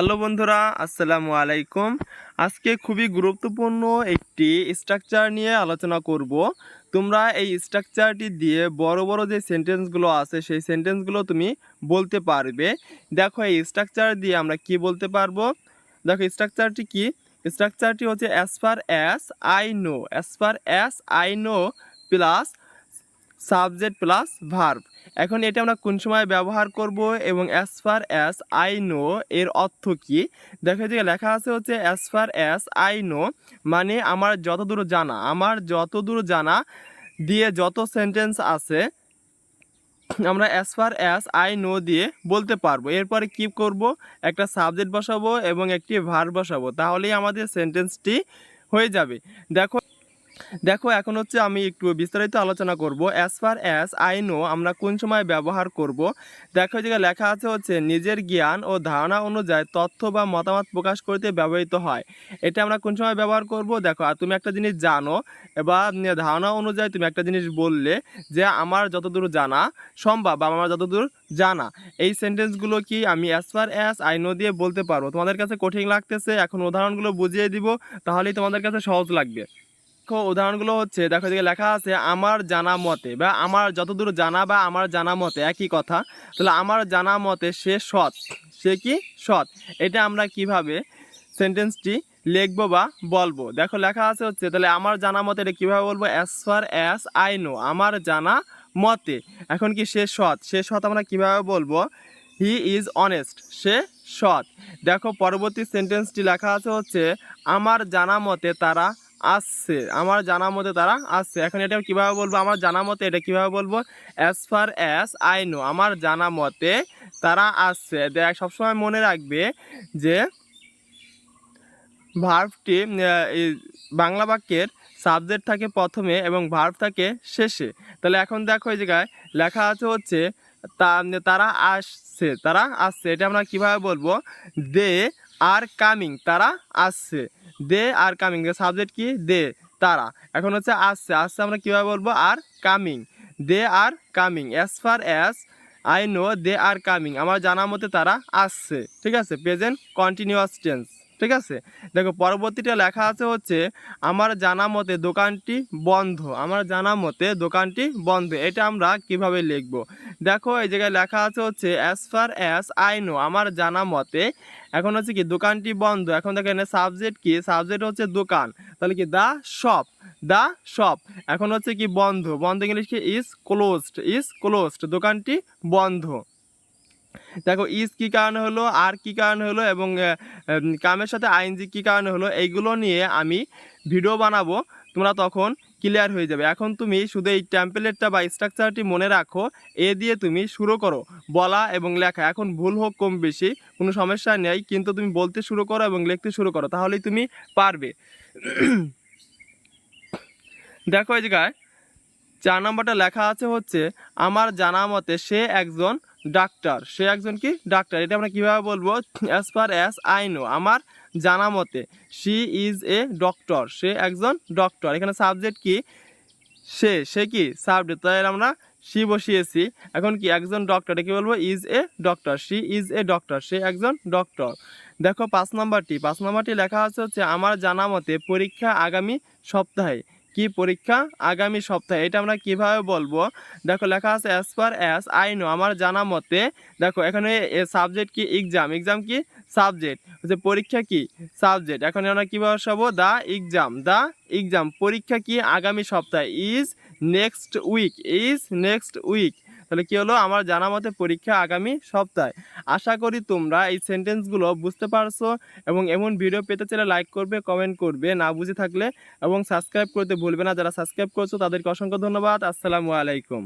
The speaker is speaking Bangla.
হ্যালো বন্ধুরা, আসসালামু আলাইকুম। আজকে খুবই গুরুত্বপূর্ণ একটি স্ট্রাকচার নিয়ে আলোচনা করব। তোমরা এই স্ট্রাকচারটি দিয়ে বড় বড় যে সেন্টেন্সগুলো আছে, সেই সেন্টেন্সগুলো তুমি বলতে পারবে। দেখো, এই স্ট্রাকচার দিয়ে আমরা কি বলতে পারব? দেখো স্ট্রাকচারটি কি? স্ট্রাকচারটি হচ্ছে as far as I know as far as I know plus subject plus verb. এখন এটা আমরা কোন সময় ব্যবহার করব এবং as far as I know এর অর্থ কি? দেখো যে লেখা আছে হচ্ছে as far as I know মানে আমার যতদূর জানা, আমার যতদূর জানা দিয়ে যত সেন্টেন্স আছে, আমরা as far as I know দিয়ে বলতে পারব। এরপরে কি করব? একটা সাবজেক্ট বসাবো এবং একটি ভার বসাবো। তাহলেই আমাদের সেন্টেন্সটি হয়ে যাবে। দেখো দেখো, এখন হচ্ছে আমি একটু বিস্তারিত আলোচনা করব। As far as I know আমরা কোন সময় ব্যবহার করব? দেখো যে লেখা আছে হচ্ছে, নিজের জ্ঞান ও ধারণা অনুযায়ী তথ্য বা মতামত প্রকাশ করতে ব্যবহৃত হয়। এটা আমরা কোন সময় ব্যবহার করব? দেখো, আর তুমি একটা জিনিস জানো, বা ধারণা অনুযায়ী তুমি একটা জিনিস বললে যে, আমার যতদূর জানা সম্ভব বা আমার যতদূর জানা। এই সেন্টেন্সগুলো কি আমি as far as I know দিয়ে বলতে পারব? তোমাদের কাছে কঠিন লাগতেছে, এখন উদাহরণগুলো বুঝিয়ে দিব, তাহলেই তোমাদের কাছে সহজ লাগবে। দেখো উদাহরণগুলো হচ্ছে, দেখো এদিকে লেখা আছে, আমার জানা মতে। বা, আমার যতদূর জানা বা, আমার জানা মতে। একই কথা। তাহলে, আমার জানা মতে সে সৎ। সে কি? সৎ। এটা আমরা কীভাবে সেন্টেন্সটি লিখব বা বলব? দেখো, লেখা আছে হচ্ছে, তাহলে, আমার জানা মতে এটা কীভাবে বলব? As far as I know আমার জানা মতে। এখন কি সে সৎ? সে সৎ আমরা কীভাবে বলব? হি ইজ অনেস্ট সে সৎ। দেখো, পরবর্তী সেন্টেন্সটি লেখা আছে হচ্ছে, আমার জানা মতে তারা আসছে। আমার জানা মতে তারা আসছে। এখন এটা কীভাবে বলব? আমার জানা মতে এটা কীভাবে বলব? As far as I know আমার জানা মতে তারা আসছে। দেখ, সবসময় মনে রাখবে যে ভার্বটি বাংলা বাক্যের সাবজেক্ট থাকে প্রথমে এবং ভার্ব থাকে শেষে। তাহলে এখন দেখো এই জায়গায় লেখা আছে হচ্ছে তারা আসছে তারা আসছে। এটা আমরা কীভাবে বলব? দে আর কামিং তারা আসছে। দে আর কামিং দে সাবজেক্ট কি? দে, তারা। এখন হচ্ছে আসছে। আসছে আমরা কীভাবে বলব? Are coming they are coming as far as I know they are coming আমার জানা মতে তারা আসছে। ঠিক আছে? প্রেজেন্ট কন্টিনিউয়াস টেন্স ঠিক আছে? দেখো পরবর্তীটা লেখা আছে হচ্ছে, আমার জানা মতে দোকানটি বন্ধ। আমার জানা মতে দোকানটি বন্ধ। এটা আমরা কীভাবে লিখব? দেখো, এই জায়গায় লেখা আছে হচ্ছে as far as I know আমার জানা মতে, এখন হচ্ছে কি, দোকানটি বন্ধ। এখন দেখেন সাবজেক্ট কি? সাবজেক্ট হচ্ছে দোকান। তাহলে কি দ্য শপ দ্য শপ এখন হচ্ছে কি, বন্ধ। বন্ধ ইংলিশ কি? ইজ ক্লোজড ইজ ক্লোজড দোকানটি বন্ধ। দেখো ইজ কী কারণে হলো আর কী কারণে হলো এবং কামের সাথে আইনজি কী কারণে হলো, এইগুলো নিয়ে আমি ভিডিও বানাবো। তোমরা তখন ক্লিয়ার হয়ে যাবে। এখন তুমি শুধু এই টেম্পলেটটা বা স্ট্রাকচারটি মনে রাখো, এ দিয়ে তুমি শুরু করো, বলা এবং লেখা। এখন ভুল হোক কম বেশি, কোনো সমস্যা নেই, কিন্তু তুমি বলতে শুরু করো এবং লিখতে শুরু করো, তাহলেই তুমি পারবে। দেখো, এই জায়গায় চার নম্বরটা লেখা আছে হচ্ছে, আমার জানা মতে সে একজন ডাক্তার। সে একজন কি? ডাক্তার। এটা আমরা কীভাবে বলব? As per as I know আমার জানা মতে শি ইজ এ ডক্টর সে একজন ডক্টর এখানে সাবজেক্ট কি? সে সে কি? সাবজেক্ট তাই আমরা সি বসিয়েছি। এখন কি? একজন ডক্টর কি বলব is a doctor she is a doctor সে একজন ডক্টর দেখো, পাঁচ নম্বরটি। পাঁচ নম্বরটি লেখা আছে হচ্ছে, আমার জানা মতে পরীক্ষা আগামী সপ্তাহে। কি পরীক্ষা? আগামী সপ্তাহে। এটা আমরা কীভাবে বলব? দেখো, লেখা আছে as per as I know আমার জানা মতে, দেখো, এখানে সাবজেক্ট কি? এক্সাম এক্সাম কি? সাবজেক্ট হচ্ছে পরীক্ষা কি? সাবজেক্ট এখন আমরা কীভাবে বসাবো? দ্য এক্সাম দ্য এক্সাম পরীক্ষা কি? আগামী সপ্তাহে। Is next week is next week তাহলে কি হলো? আমার জানা মতে পরীক্ষা আগামী সপ্তাহে। আশা করি তোমরা এই সেন্টেন্সগুলো বুঝতে পারছ এবং এমন ভিডিও পেতে চাইলে লাইক করবে, কমেন্ট করবে, না বুঝে থাকলে এবং সাবস্ক্রাইব করতে ভুলবে না। যারা সাবস্ক্রাইব করছ তাদেরকে অসংখ্য ধন্যবাদ। আসসালামু আলাইকুম।